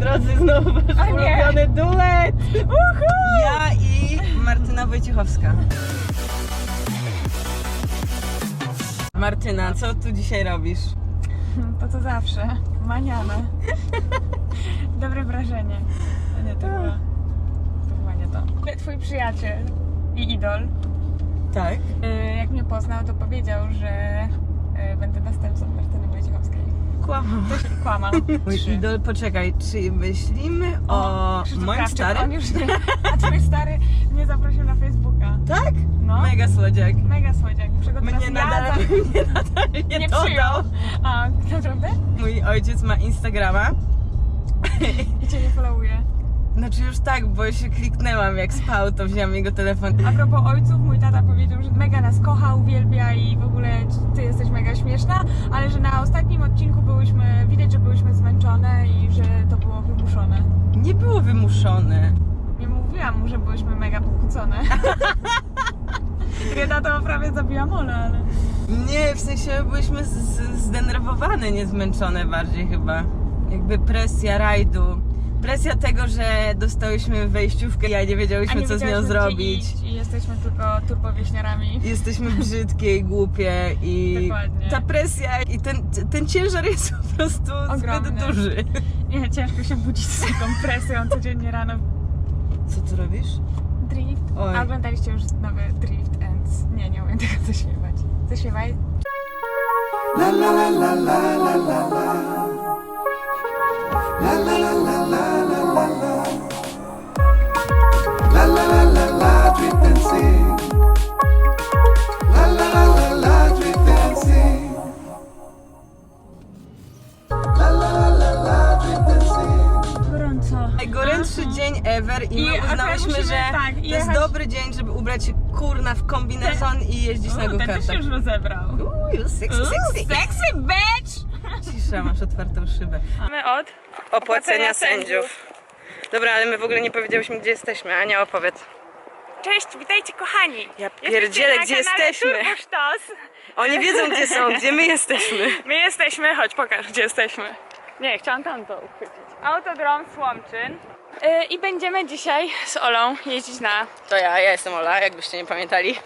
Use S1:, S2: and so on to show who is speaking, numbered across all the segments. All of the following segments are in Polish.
S1: drodzy, znowu wasz
S2: A nie.
S1: ulubiony duet. Ja i Martyna Wojciechowska. Martyna, co tu dzisiaj robisz?
S2: To co zawsze. Maniane. Dobre wrażenie. A nie, to chyba... To chyba nie to. Twój przyjaciel i idol,
S1: Tak.
S2: y, jak mnie poznał, to powiedział, że y, będę następcą Martyny Wojciechowskiej.
S1: Kłamam.
S2: Też kłamał.
S1: Mój
S2: Trzy.
S1: idol, poczekaj, czy myślimy o,
S2: Krzysztof
S1: moim
S2: Krawczyk,
S1: starym?
S2: On już nie, a twój stary mnie zaprosił na Facebooka.
S1: Tak?
S2: No.
S1: Mega słodziak.
S2: Mega słodziak. Czego teraz
S1: Mnie
S2: ja
S1: nadal,
S2: za-
S1: mnie nadal nie,
S2: nie
S1: dodał.
S2: przyjął. A, naprawdę?
S1: Mój ojciec ma Instagrama.
S2: I cię nie followuje.
S1: Znaczy już tak, bo się kliknęłam jak spał, to wziąłem jego telefon.
S2: A propos ojców, mój tata powiedział, że mega nas kocha, uwielbia i w ogóle ty jesteś mega śmieszna, ale że na ostatnim odcinku byłyśmy, widać, że byłyśmy zmęczone i że to było wymuszone.
S1: Nie było wymuszone.
S2: Nie mówiłam mu, że byłyśmy mega pokłócone. Reda to prawie zabiła Mola, ale...
S1: Nie, w sensie byliśmy zdenerwowane, nie zmęczone bardziej chyba. Jakby presja rajdu. Presja tego, że dostałyśmy wejściówkę i ja nie wiedziałyśmy
S2: nie
S1: co z nią zrobić.
S2: iść I jesteśmy tylko turbowieśniarami.
S1: Jesteśmy brzydkie i głupie i
S2: Dokładnie.
S1: ta presja i ten, ten ciężar jest po prostu
S2: Ogromny.
S1: zbyt duży.
S2: Nie, ciężko się budzić z taką presją codziennie rano.
S1: Co tu robisz?
S2: Drift.
S1: Oj.
S2: A oglądaliście już nowy Drift Ends. Nie, nie umiem tego zaśpiewać. Zaśpiewaj.
S3: La la la la la la la la. La la la la la
S1: Najgorętszy dzień ever i,
S2: I
S1: my
S2: akurat
S1: uznałyśmy,
S2: musimy,
S1: że
S2: tak,
S1: to jest
S2: jechać-
S1: dobry dzień, żeby ubrać się kurna w kombinezon i jeździć na
S2: O, ten też
S1: go-kartach.
S2: się już rozebrał.
S1: Uuu, sexy, sexy.
S2: Sexy bitch!
S1: Cisza, masz otwartą szybę.
S2: Mamy od
S1: Opłacenia sędziów. Dobra, ale my w ogóle nie powiedziałyśmy, gdzie jesteśmy. Ania, opowiedz.
S2: Cześć, witajcie kochani.
S1: Ja pierdzielę, gdzie jesteśmy?
S2: Sztos.
S1: Oni wiedzą, gdzie są, gdzie my jesteśmy.
S2: My jesteśmy, chodź pokaż, gdzie jesteśmy. Nie, chciałam tam to uchwycić. Autodrom Słomczyn. Yy, I będziemy dzisiaj z Olą jeździć na...
S1: To ja, ja jestem Ola, jakbyście nie pamiętali.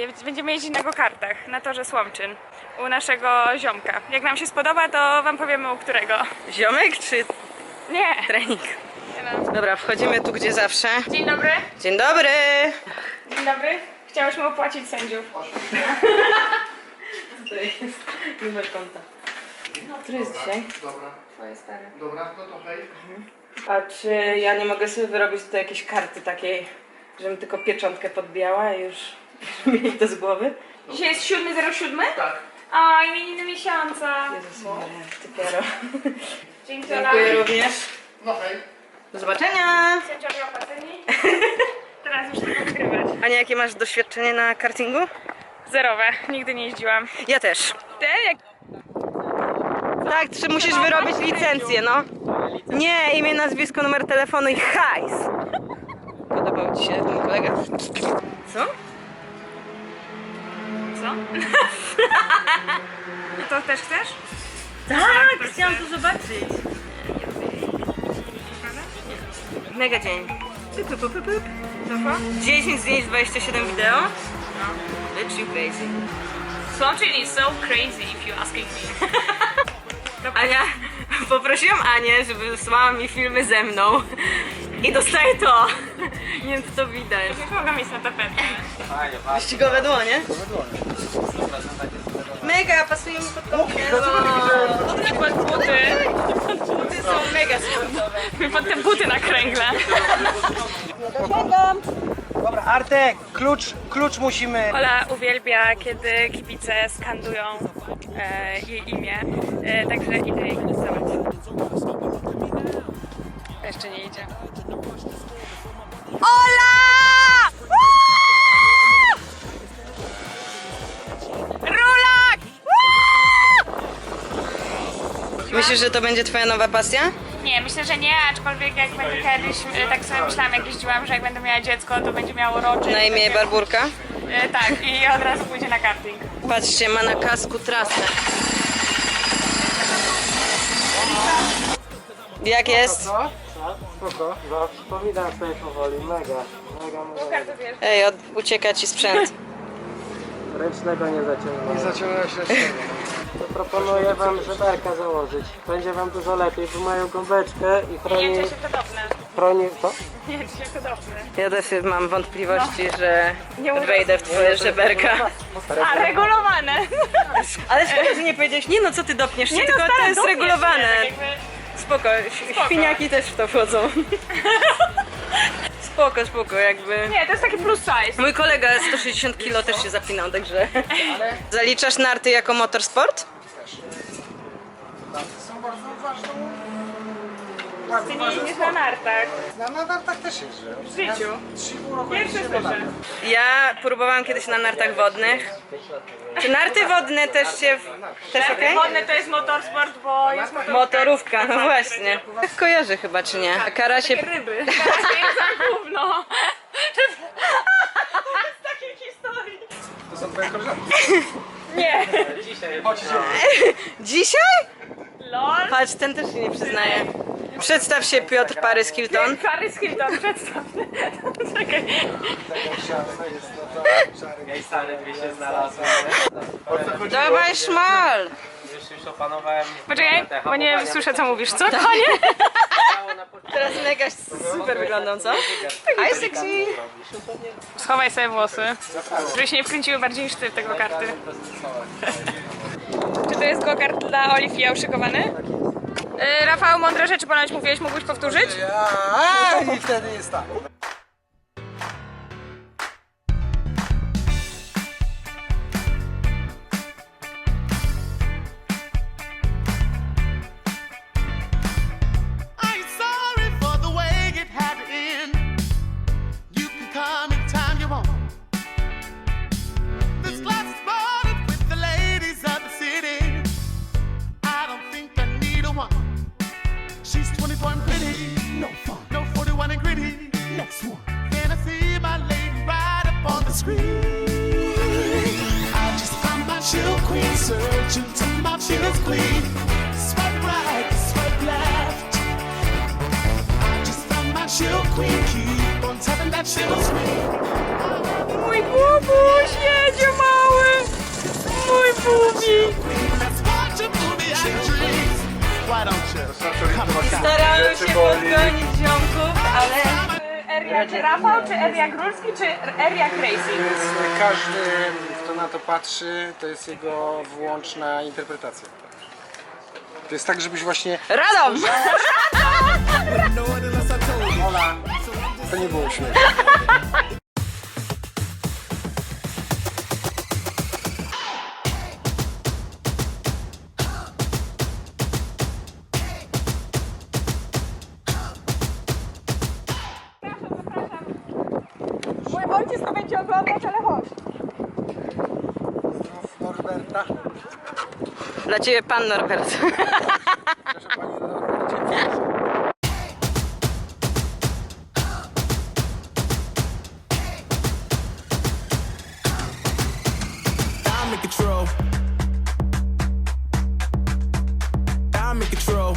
S2: Yy, będziemy jeździć na go-kartach na torze Słomczyn. U naszego ziomka. Jak nam się spodoba, to wam powiemy u którego.
S1: Ziomek czy
S2: Nie.
S1: trening?
S2: Nie no.
S1: Dobra, wchodzimy tu, gdzie zawsze.
S2: Dzień dobry.
S1: Dzień dobry!
S2: Dzień dobry. Chciałyśmy opłacić sędziów.
S1: To jest numer konta. Który jest dzisiaj?
S3: Dobra,
S2: Twoje stare.
S3: dobra, no to hej.
S1: A czy ja nie mogę sobie wyrobić tutaj jakiejś karty takiej, żebym tylko pieczątkę podbijała i już mieli to z głowy?
S2: Dzisiaj jest 7.07?
S3: Tak.
S2: A, imieniny miesiąca.
S1: Jezus Maria, ty piero.
S2: Dzięki
S1: Dziękuję również.
S3: No hej.
S1: Do zobaczenia!
S2: Sędziowie opłaceni. Teraz już wygrywać.
S1: Ania, jakie masz doświadczenie na kartingu?
S2: Zerowe. Nigdy nie jeździłam.
S1: Ja też.
S2: Ty? Jak...
S1: Tak, czy musisz wyrobić licencję, no? Nie, imię, nazwisko, numer telefonu i hajs. Podobał ci się ten kolega? Co?
S2: Co? to też chcesz?
S1: Tak, chciałam to zobaczyć. Mega dzień. Pyp, pyp, pyp, pyp. 10 zdjęć, 27 wideo. Literally crazy.
S2: Słomczyn is so crazy if you asking me.
S1: Ania, poprosiłam Anię, żeby wysłała mi filmy ze mną. I dostaję to. Nie wiem, czy to widać.
S2: Nie mogę mieć na tapetę.
S1: Wyścigowe dłonie? Mega, pasuje mi pod kombinezon.
S2: Pod buty.
S1: Buty są mega sportowe.
S2: Pod te buty na kręgle.
S4: Dobra, Artek, klucz, klucz musimy.
S2: Ola uwielbia, kiedy kibice skandują e, jej imię, e, także idę jej kibicować. Jeszcze nie idzie. Ola! Rulak!
S1: Myślisz, że to będzie twoja nowa pasja?
S2: Nie, myślę, że nie, aczkolwiek jak będę kiedyś, e, tak sobie myślałam jak jeździłam, że jak będę miała dziecko, to będzie miało roczy.
S1: Na imię Barburka?
S2: E, tak, i od razu pójdzie na karting.
S1: Patrzcie, ma na kasku trasę. Jak jest?
S4: Co? Spoko. No, przypominam sobie powoli, mega. Mega, mega.
S1: Ej, od, ucieka ci sprzęt.
S4: Ręcznego nie zaciągnąłem. Nie zaciągnąłeś ręcznego. To proponuję wam żeberka założyć. Będzie wam dużo lepiej, bo mają gąbeczkę i chroni...
S2: podobne.
S4: chroni co?
S2: Nie, to się podobne.
S1: Ja też mam wątpliwości, że wejdę w twoje żeberka.
S2: A, regulowane.
S1: Ale szkoda, że nie powiedziałeś, nie no co ty dopniesz się, tylko to jest regulowane. Spoko, ś- świniaki też w to wchodzą. Spoko, spoko, jakby.
S2: Nie, to jest taki plus size.
S1: Mój kolega 160 kg też się zapinał, także. Zaliczasz narty jako motorsport?
S4: Są bardzo ważną...
S2: Ty nie jeździsz na nartach.
S4: Na nartach też jeżdżę.
S2: W życiu.
S4: 3,5 roku
S2: Pierwsze słyszę.
S1: Ja próbowałam kiedyś na nartach wodnych. Czy narty wodne też się. też okej?
S2: Wodne to jest motorsport, bo jest motorówka.
S1: Motorówka, no właśnie. Tak kojarzy chyba, czy nie? A kara się.
S2: Ryby. Teraz jest za gówno. To jest takiej historii.
S4: To są twoje koleżanki.
S2: Nie.
S4: Chodźcie.
S1: Dzisiaj?
S2: LOL.
S1: Patrz, ten też się nie przyznaje. Przedstaw się Piotr Parys Hilton.
S2: Paris Hilton, przedstaw. Czekaj.
S4: I stary dwie się znalazłem.
S1: Dawaj szmal!
S4: Już, już opanowałem.
S2: Poczekaj, bo nie słyszę co mówisz. Co? Konie?
S1: Teraz mega super wyglądam, co? Hi sexy!
S2: Schowaj sobie włosy, żeby się nie wkręciły bardziej niż ty w tego karty. Czy to jest go-kart dla Oliwii uszykowany? Yy, Rafał, mądre rzeczy ponoć mówiłeś, mógłbyś powtórzyć?
S4: A, i wtedy jest tak.
S5: Chill queen. Searching to my chill's queen. Swipe right, swipe left. I just found my chill queen. Keep on tapping that chill screen.
S2: Mój bubuś jedzie mały! Mój bubi!
S5: Let's watch a movie and dreams. Why don't you?
S1: Staramy się podgonić ziomków, ale...
S2: R jak Rafał, czy R jak Rulski, czy R jak Racing?
S4: Każdy, kto na to patrzy, to jest jego wyłączna interpretacja. To jest tak, żebyś właśnie...
S1: Radom!
S4: Ola, to nie było śmieszne.
S1: Dla ciebie pan Norbert.
S5: I'm in control. I'm in control.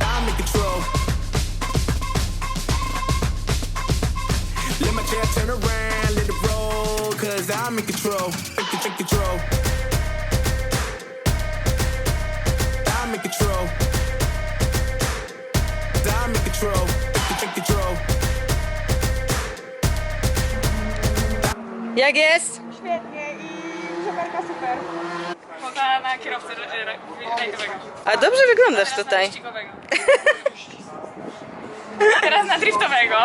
S5: I'm in control. Let my chair turn around, in control. In, in control. I'm in control. I'm in control. In control.
S1: Jak jest?
S2: Świetnie i żeberka super. Można na kierowcę rajdowego.
S1: A dobrze wyglądasz tutaj.
S2: Wyścigowego. Teraz na driftowego.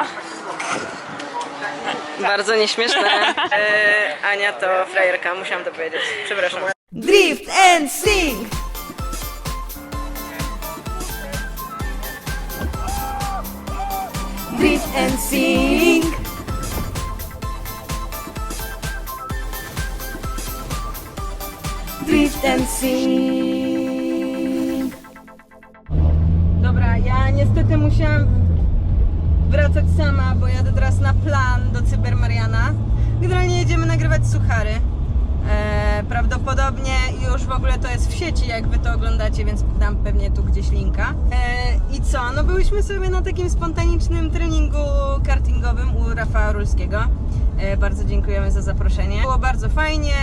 S1: Bardzo nieśmieszne. E, Ania to frajerka, musiałam to powiedzieć. Przepraszam.
S6: Drift and sing. Drift and sing. Drift and sing.
S1: Dobra, ja niestety musiałam wracać sama, bo jadę teraz na plan do Cybermariana. Generalnie jedziemy nagrywać suchary. E, prawdopodobnie już w ogóle to jest w sieci, jak wy to oglądacie, więc dam pewnie tu gdzieś linka. E, I co? No byłyśmy sobie na takim spontanicznym treningu kartingowym u Rafała Rulskiego. E, bardzo dziękujemy za zaproszenie. Było bardzo fajnie.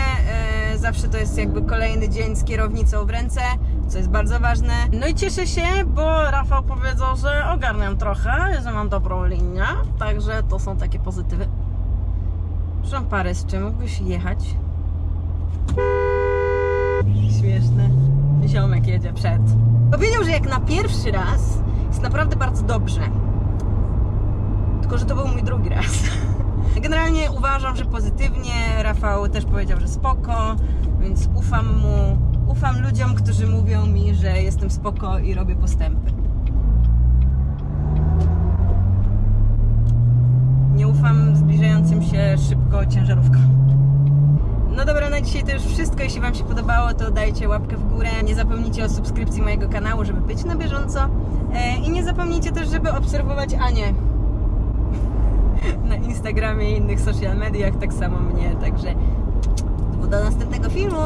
S1: Zawsze to jest jakby kolejny dzień z kierownicą w ręce, co jest bardzo ważne. No i cieszę się, bo Rafał powiedział, że ogarniam trochę, że mam dobrą linię, także to są takie pozytywy. Proszę Parys, czy mógłbyś jechać? Śmieszne. Ziomek jedzie przed. Powiedział, że jak na pierwszy raz jest naprawdę bardzo dobrze. Tylko, że to był mój drugi raz. Generalnie uważam, że pozytywnie. Rafał też powiedział, że spoko, więc ufam mu. Ufam ludziom, którzy mówią mi, że jestem spoko i robię postępy. Nie ufam zbliżającym się szybko ciężarówkom. No dobra, na dzisiaj to już wszystko. Jeśli Wam się podobało, to dajcie łapkę w górę. Nie zapomnijcie o subskrypcji mojego kanału, żeby być na bieżąco. E, I nie zapomnijcie też, żeby obserwować Anię Instagramie i innych social mediach, tak samo mnie. Także do następnego filmu.